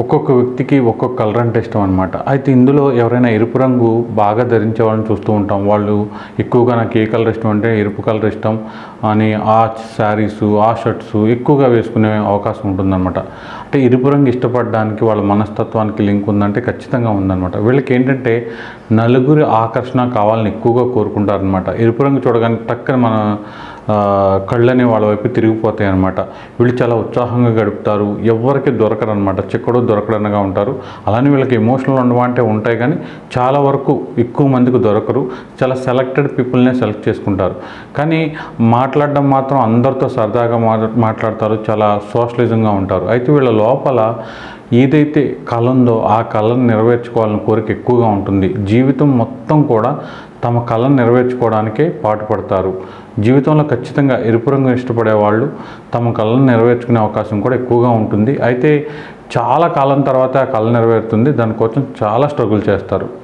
ఒక్కొక్క వ్యక్తికి ఒక్కొక్క కలర్ అంటే ఇష్టం అనమాట అయితే ఇందులో ఎవరైనా ఎరుపు రంగు బాగా ధరించే వాళ్ళని చూస్తూ ఉంటాం. వాళ్ళు ఎక్కువగా నాకు ఏ కలర్ ఇష్టం అంటే ఎరుపు కలర్ ఇష్టం అని ఆ శారీస్ ఆ షర్ట్స్ ఎక్కువగా వేసుకునే అవకాశం ఉంటుందన్నమాట. అంటే ఎరుపు రంగు ఇష్టపడడానికి వాళ్ళ మనస్తత్వానికి లింక్ ఉందంటే ఖచ్చితంగా ఉందన్నమాట. వీళ్ళకి ఏంటంటే నలుగురి ఆకర్షణ కావాలని ఎక్కువగా కోరుకుంటారనమాట ఎరుపు రంగు చూడగానే టక్కన మన కళ్ళని వాళ్ళ వైపు తిరిగిపోతాయి అనమాట వీళ్ళు చాలా ఉత్సాహంగా గడుపుతారు. ఎవరికి దొరకరు అనమాట చిక్కడు దొరకడనగా ఉంటారు. అలానే వీళ్ళకి ఎమోషనల్ ఉండవా అంటే ఉంటాయి కానీ చాలా వరకు ఎక్కువ మందికి దొరకరు. చాలా సెలెక్టెడ్ పీపుల్నే సెలెక్ట్ చేసుకుంటారు. కానీ మాట్లాడడం మాత్రం అందరితో సరదాగా మాట్లా మాట్లాడతారు. చాలా సోషలిజంగా ఉంటారు. అయితే వీళ్ళ లోపల ఏదైతే కళ ఉందో ఆ కళను నెరవేర్చుకోవాలని కోరిక ఎక్కువగా ఉంటుంది. జీవితం మొత్తం కూడా తమ కళను నెరవేర్చుకోవడానికే పాటుపడతారు. జీవితంలో ఖచ్చితంగా ఎరుపు రంగు ఇష్టపడే వాళ్ళు తమ కళను నెరవేర్చుకునే అవకాశం కూడా ఎక్కువగా ఉంటుంది. అయితే చాలా కాలం తర్వాత ఆ కళ నెరవేరుతుంది. దానికోసం చాలా స్ట్రగుల్ చేస్తారు.